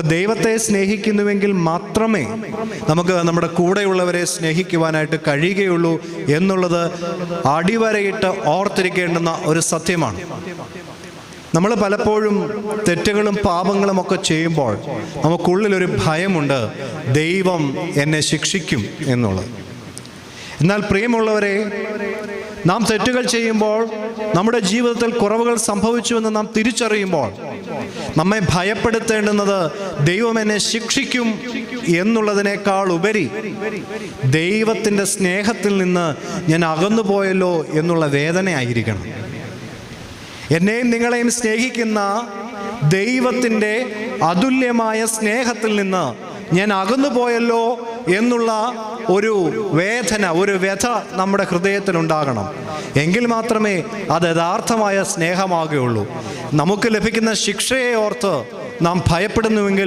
നമുക്ക് ദൈവത്തെ സ്നേഹിക്കുന്നുവെങ്കിൽ മാത്രമേ നമുക്ക് നമ്മുടെ കൂടെയുള്ളവരെ സ്നേഹിക്കുവാനായിട്ട് കഴിയുകയുള്ളൂ എന്നുള്ളത് അടിവരയിട്ട് ഓർത്തിരിക്കേണ്ടുന്ന ഒരു സത്യമാണ്. നമ്മൾ പലപ്പോഴും തെറ്റുകളും പാപങ്ങളും ഒക്കെ ചെയ്യുമ്പോൾ നമുക്കുള്ളിലൊരു ഭയമുണ്ട് ദൈവം എന്നെ ശിക്ഷിക്കും എന്നുള്ളത്. എന്നാൽ പ്രിയമുള്ളവരെ നാം തെറ്റുകൾ ചെയ്യുമ്പോൾ നമ്മുടെ ജീവിതത്തിൽ കുറവുകൾ സംഭവിച്ചുവെന്ന് നാം തിരിച്ചറിയുമ്പോൾ നമ്മെ ഭയപ്പെടുത്തേണ്ടുന്നത് ദൈവം എന്നെ ശിക്ഷിക്കും എന്നുള്ളതിനേക്കാൾ ഉപരി ദൈവത്തിന്റെ സ്നേഹത്തിൽ നിന്ന് ഞാൻ അകന്നുപോയല്ലോ എന്നുള്ള വേദനയായിരിക്കണം. എന്നെയും നിങ്ങളെയും സ്നേഹിക്കുന്ന ദൈവത്തിന്റെ അതുല്യമായ സ്നേഹത്തിൽ നിന്ന് ഞാൻ അകന്നു പോയല്ലോ എന്നുള്ള ഒരു വേദന ഒരു വ്യഥ നമ്മുടെ ഹൃദയത്തിൽ ഉണ്ടാകണം എങ്കിൽ മാത്രമേ അത് യഥാർത്ഥമായ സ്നേഹമാകുകയുള്ളൂ. നമുക്ക് ലഭിക്കുന്ന ശിക്ഷയെ ഓർത്ത് നാം ഭയപ്പെടുന്നുവെങ്കിൽ